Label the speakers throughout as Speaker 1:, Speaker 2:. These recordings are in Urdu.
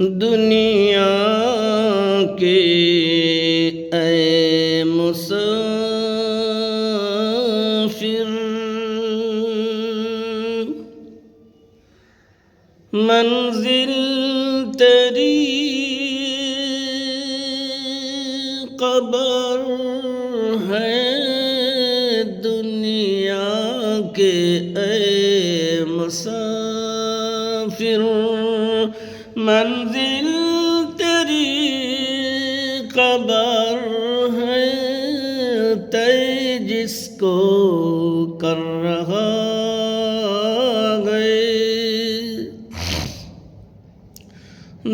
Speaker 1: دنیا کے اے مسافر منزل تری قبر ہے دنیا کے اے مسافر منزل تیری قبر ہے تے جس کو کر رہا گئے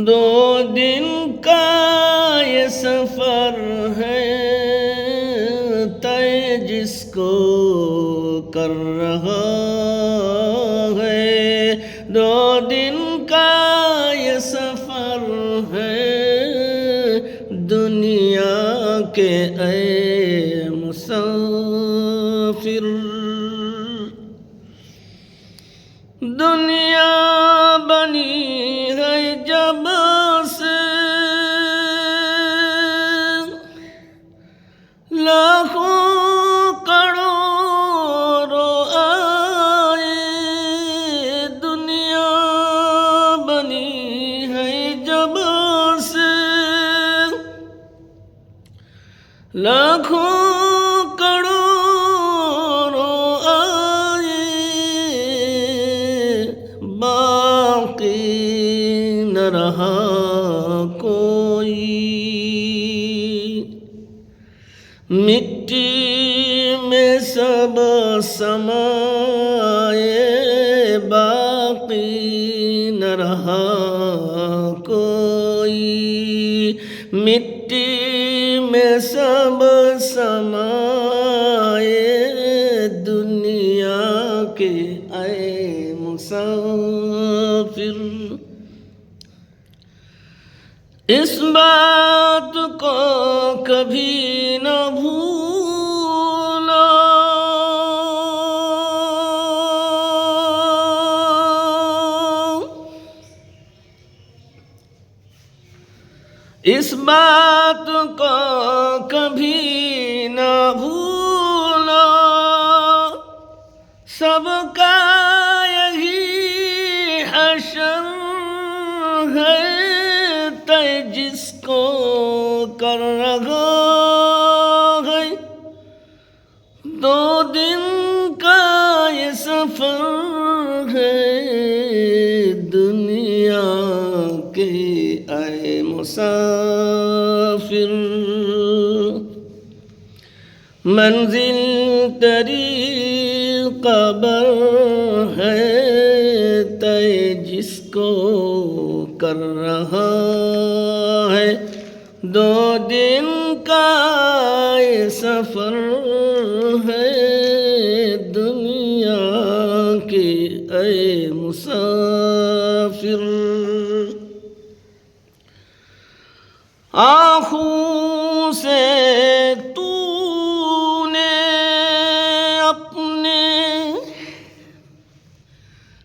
Speaker 1: دو دن کا یہ سفر ہے تے جس کو کر رہا دنیا کے اے باقی نہ رہا کوئی مٹی میں سب سمائے دنیا کے اے مسافر اس بات کو کبھی نہ بھولا اس بات کو کبھی نہ بھولا۔ سب کا یہی حشر ہے تے جس کو کر رہا ہے۔ دو دن کا یہ سفر ہے دنیا کے مسافر۔ منزل تری قبر ہے تے جس کو کر رہا ہے۔ دو دن کا سفر ہے دنیا کے، اے مسافر۔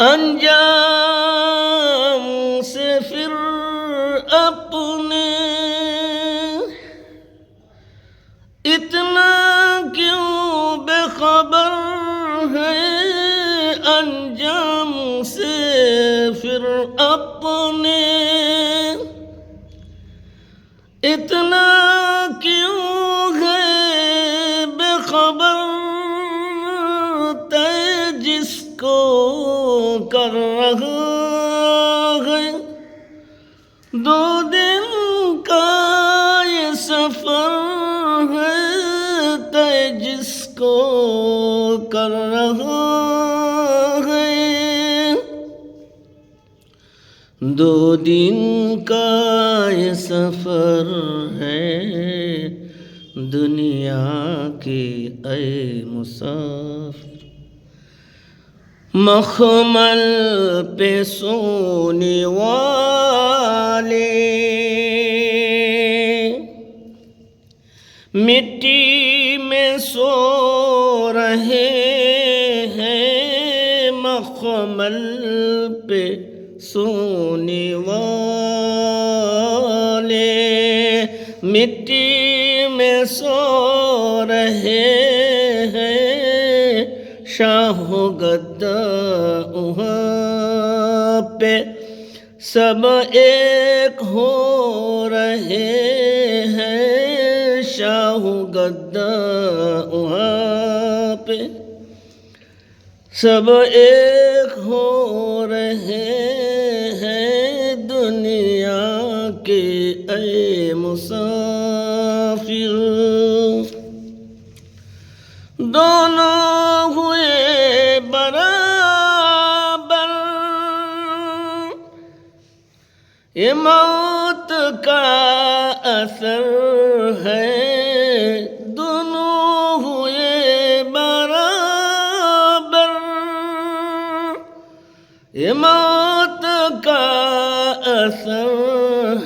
Speaker 1: انجام سے پھر اپنے اتنا کیوں بے خبر ہے انجام سے پھر اپنے اتنا دو دن کا یہ سفر ہے دنیا کی اے مسافر مخمل پہ سونے والے مٹی میں سو رہے ہیں مخمل پہ سونے والے، مٹی میں سو رہے ہیں، شاہ گدا پہ سب ایک ہو رہے ہیں، شاہ گدا پہ سب ایک ہو رہے مسافر دونوں ہوئے برابر۔ یہ موت کا اثر ہے۔ دونوں ہوئے برابر۔ یہ موت کا اثر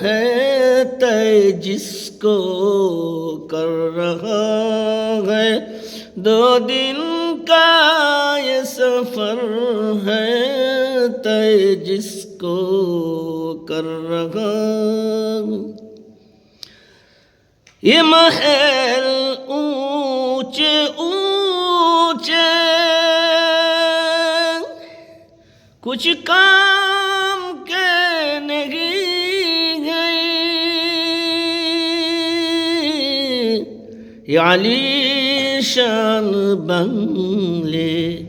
Speaker 1: ہے۔ تے جس کو کر رہا ہے۔ دو دن کا یہ سفر ہے تے جس کو کر رہا۔ یہ محل اونچے اونچے کچھ کام علی شان بنگلے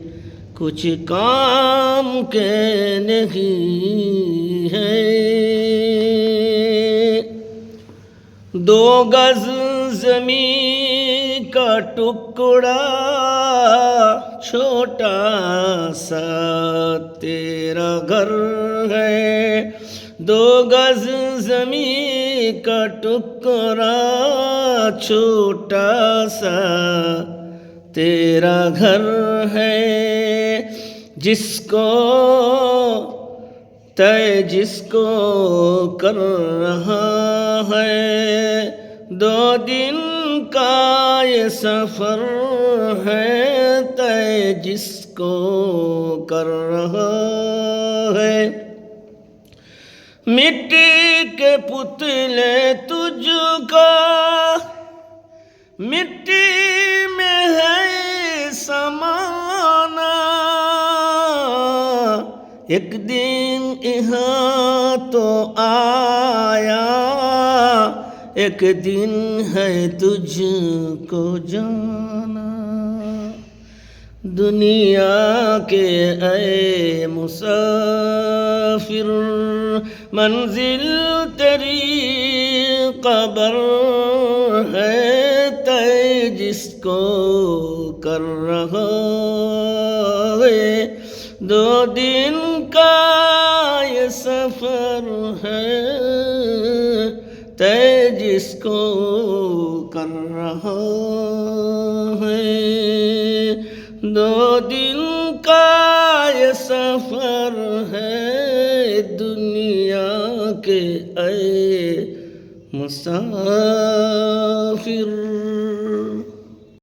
Speaker 1: کچھ کام کے نہیں ہے۔ دو گز زمین کا ٹکڑا، چھوٹا سا تیرا گھر ہے۔ دو گز زمین کا ٹکڑا چھوٹا سا تیرا گھر ہے جس کو تے جس کو کر رہا ہے۔ دو دن کا یہ سفر ہے تے جس کو کر رہا ہے۔ مٹی کے پتلے تجھ کا مٹی میں ہے سمانا ایک دن یہاں تو آیا ایک دن ہے تجھ کو جانا دنیا کے اے مسافر منزل تیری قبر ہے تے جس کو کر رہا ہے دو دن کا یہ سفر ہے تے جس کو کر رہا ہے دو دن کے اے مسافر